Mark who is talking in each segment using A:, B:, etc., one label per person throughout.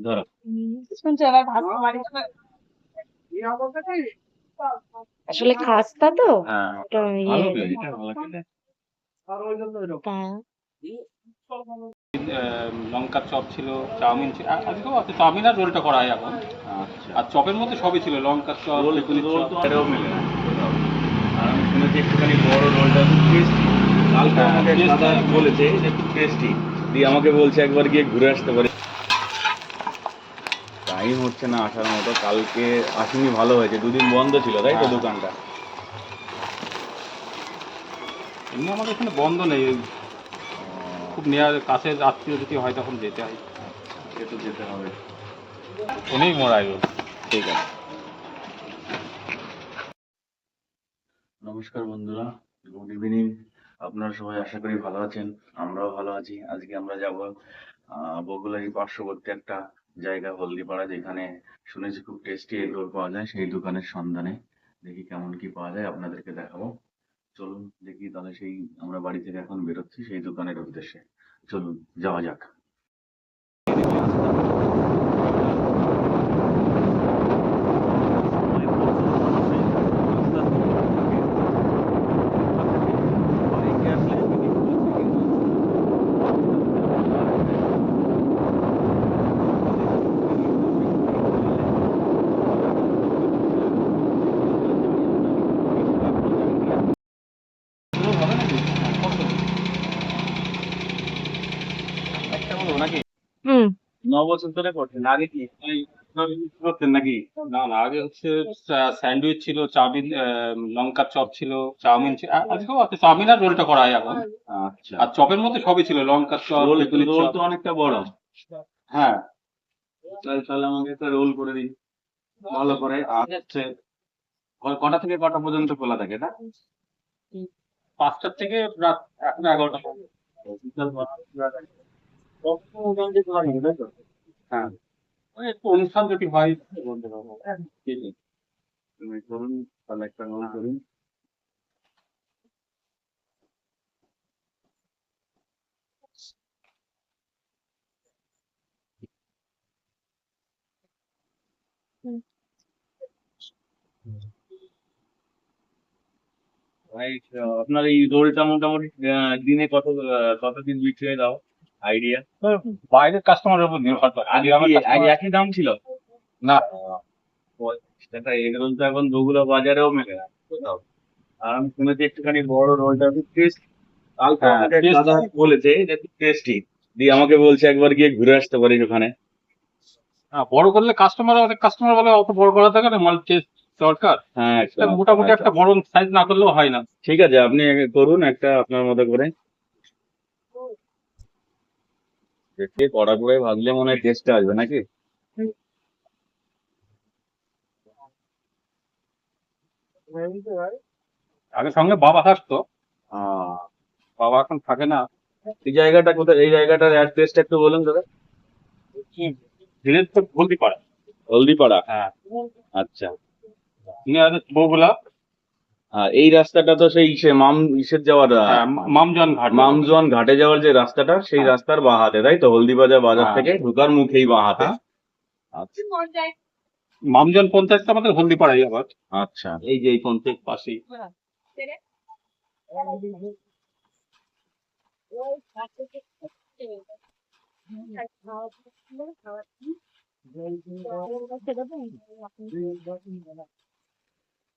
A: ধরো।
B: শুনছো পারি আসলে খাস্তা তো।
A: হ্যাঁ
B: ইয়ে। হ্যাঁ।
C: লঙ্কার চপ ছিল চাউমিন ছিল আ- আজকেও আছে চাউমিন আর রোলটা করা হয় এখন।
A: আচ্ছা।
C: আর চপের মধ্যে সবই ছিল লঙ্কার চপ
A: রোল
C: বেগুনের
A: রোল তো আরেও মেলে আর আমি শুনেছি একটুখানি বড় রোলটা খুব টেস্টি কালকে
C: হ্যাঁ,
A: আমাকে বলেছে যে খুব টেস্টি দিয়ে আমাকে বলছে একবার গিয়ে ঘুরে আসতে পারি। টাইম হচ্ছে না আসার মতো। কালকে আসেনি ভালো হয়েছে। দুদিন বন্ধ ছিল তাই তো
C: হ্যাঁ।
A: দোকানটা?
C: এমনি আমাদের এখানে বন্ধ নেই। খুব নেয়ার কাছের আত্মীয় যদি হয় তখন যেতে হয়।
A: সে তো যেতে হবে।
C: অনেক মরাই রোল
A: ঠিক আছে। নমস্কার বন্ধুরা গুড ইভিনিং। আপনারা সবাই আশা করি ভালো আছেন আমরাও ভালো আছি। আজকে আমরা যাব বগুলারি পার্শ্ববর্তী একটা জায়গা হলদিপাড়া যেখানে শুনেছি খুব টেস্টি এগ রোল পাওয়া যায়, সেই দোকানের সন্ধানে দেখি কেমন কি পাওয়া যায়, আপনাদেরকে দেখাবো। চলুন দেখি তাহলে সেই আমরা বাড়ি থেকে এখন বেরোচ্ছি, সেই দোকানের উদ্দেশ্যে। চলুন, যাওয়া যাক একটা বলব নাকি
B: হুম।
A: ন বছর ধরে করছেন। আগে কি? করতেন নাকি?
C: না না আগে হচ্ছে স্যান্ডউইচ ছিল চাউমিন লঙ্কার চপ ছিল চাউমিন ছিল আজকেও আছে চাউমিন আর রোলটা করা হয় এখন।
A: আচ্ছা।
C: আর চপের মধ্যে সবই ছিল লঙ্কার চপ
A: রোল রোল তো অনেকটা বড়।
C: হ্যাঁ।
A: তাহলে তাহলে আমাকে একটা রোল করে দিন। ভালো করে। আর হচ্ছে কটা থেকে কটা পর্যন্ত খোলা থাকে না
C: পাঁচটার থেকে রাত এখন এগারোটা।
A: বিকাল
C: হ্যাঁ ওই একটু অনুষ্ঠান যদি হয় বলতে পারব
A: ঠিক আছে। তুমি করুন তাহলে একটা রোল করুন ভাই, আহ, আপনার এই রোলটা মোটামুটি আহ, দিনে কত আহ, কত পিস বিক্রি হয় দাও আইডিয়া
C: বাইরের কাস্টমারের উপর নির্ভর করে।
A: আগে একই দাম ছিল?
C: না।
A: সেটা তো এখন দোগুলো বাজারেও মেলে না কোথাও। আর আমি শুনেছি একটুখানি বড় রোলটা টেস্ট আমাকে দাদা বলেছে যে টেস্টি দিয়ে আমাকে বলছে একবার গিয়ে ঘুরে আসতে পারিস ওখানে।
C: হ্যাঁ, বড় করলে কাস্টমার অনেক কাস্টমার বলে অত বড় করা থাকে না মাল টেস্ট দরকার।
A: হ্যাঁ
C: মোটামুটি একটা বড় সাইজ না করলেও হয় না।
A: ঠিক আছে আপনি করুন একটা আপনার মতো করে। দেখে কড়া করে ভাজলে মনে হয় টেস্টটা আসবে নাকি?
C: আগে সঙ্গে বাবা থাকতো বাবা এখন থাকে না।
A: এই জায়গাটা কোথায়? এই জায়গাটার অ্যাড্রেসটা একটু বলুন দাদা।
C: পারে
A: হলদিপাড়া।
C: হ্যাঁ।
A: আচ্ছা। আর এই রাস্তাটা তো সেই ইসে মাম ইসের যাওয়ার
C: হ্যাঁ, মামজান ঘাট।
A: মামজোয়ান ঘাটে যাওয়ার যে রাস্তাটা সেই
C: হ্যাঁ।
A: রাস্তার বাঁ হাতে তাই তো? হলদিবাজার বাজার
C: হ্যাঁ।
A: থেকে ঢুকার মুখেই বাঁ হাতে
C: হ্যাঁ।
A: আচ্ছা।
C: মামজান পঞ্চায়েতটা আমাদের হলদিপাড়াই আবার
A: আচ্ছা। এই যে এই পঞ্চায়েত
C: পাশেই।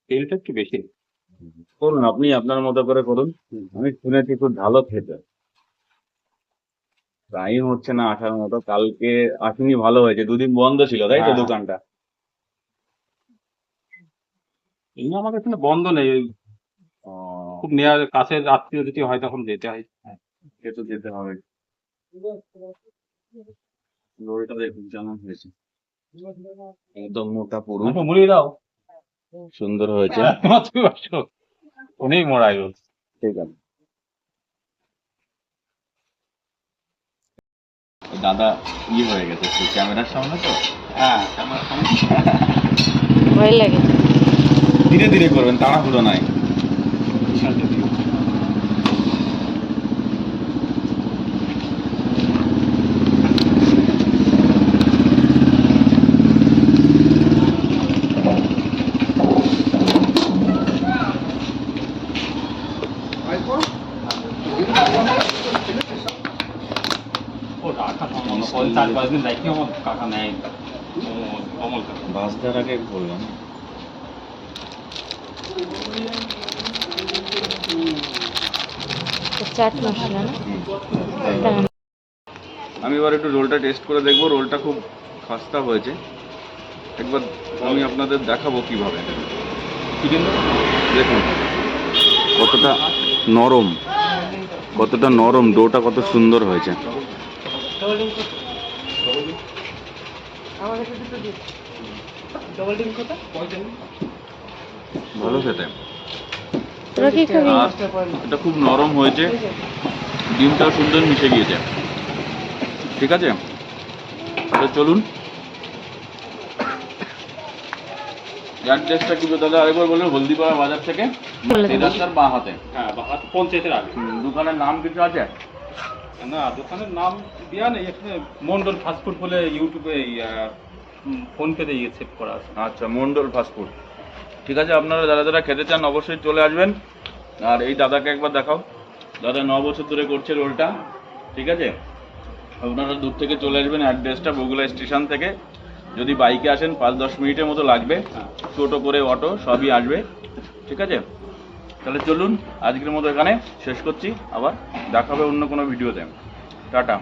C: তেলটা একটু বেশি।
A: করুন আপনি আপনার মতো করে করুন। আমি শুনেছি খুব ভালো খেতে। টাইম হচ্ছে না আসার মতো কালকে আসেনি ভালো হয়েছে। দুদিন বন্ধ ছিল তাই তো
C: হ্যাঁ।
A: দোকানটা?
C: এমনি আমাদের এখানে বন্ধ নেই। ওই খুব নেয়ার কাছের আত্মীয় যদি হয় তখন যেতে হয়।
A: সে তো যেতে হবে। রোলটা দেখুন কেমন হয়েছে। একদম মোটা পুরু।
C: মুড়িয়ে দাও।
A: সুন্দর হয়েছে।
C: উনি মোড়াই রোল
A: ঠিক আছে। দাদা ইয়ে হয়ে গেছে ক্যামেরার সামনে তো?
C: হ্যাঁ
B: ভয় লাগে।
A: ধীরে ধীরে করবেন তাড়াহুড়ো নাই। আমি এবার একটু রোলটা টেস্ট করে দেখব। রোলটা খুব খাস্তা হয়েছে। একবার আমি আপনাদের দেখাবো কীভাবে। দেখুন, কতটা নরম কতটা নরম, ডোটা কত সুন্দর হয়েছে। ভালো খেতে
B: তোরা কি খাবি?
A: আর এটা খুব নরম হয়েছে। ডিমটাও সুন্দর মিশে গিয়েছে। ঠিক আছে? তাহলে চলুন। অ্যাড্রেসটা কি দাদা আরেকবার বলুন হলদিপাড়া বাজার থেকে
B: বলে
A: এই রাস্তার বাঁ হাতে।
C: হ্যাঁ পঞ্চায়েতের আগে।
A: দোকানের নাম কিছু আছে?
C: না দোকানের নাম দেওয়া নেই এখানে মন্ডল ফাস্টফুড বলে ইউটিউবে ফোন পেতে ইয়ে সেভ করা আছে।
A: আচ্ছা মন্ডল ফাস্টফুড ঠিক আছে আপনারা যারা যারা খেতে চান অবশ্যই চলে আসবেন। আর এই দাদাকে একবার দেখাও। দাদা ন বছর ধরে করছে রোলটা। ঠিক আছে? আপনারা দূর থেকে চলে আসবেন অ্যাড্রেসটা বগুলা স্টেশন থেকে। যদি বাইকে আসেন পাঁচ দশ মিনিটের মতো লাগবে।
C: হ্যাঁ।
A: টোটো করে অটো সবই আসবে। ঠিক আছে? তাহলে চলুন আজকের মতো এখানে শেষ করছি। আবার দেখাবে অন্য কোনো ভিডিওতে। টাটা।